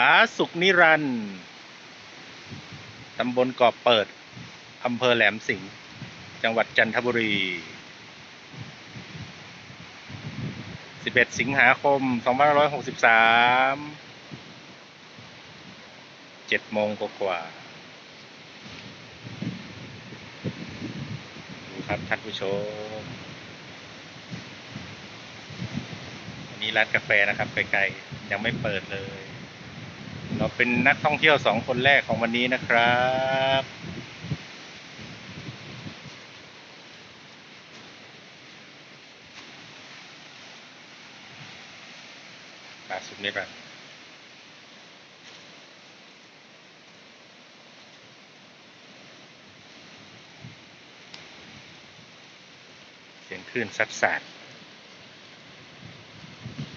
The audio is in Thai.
าสุกนิรันด์ตำบลเกาะเปิด อำเภอแหลมสิงห์ จังหวัดจันทบุรี 11 สิงหาคม 2563 7โมงกว่าดูครับท่านผู้ชมอันนี้ร้านกาแฟนะครับไกลๆยังไม่เปิดเลย เราเป็นนักท่องเที่ยวสองคนแรกของวันนี้นะครับ ปลาสุกนิรันดร์เสียงคลื่นซัดสาด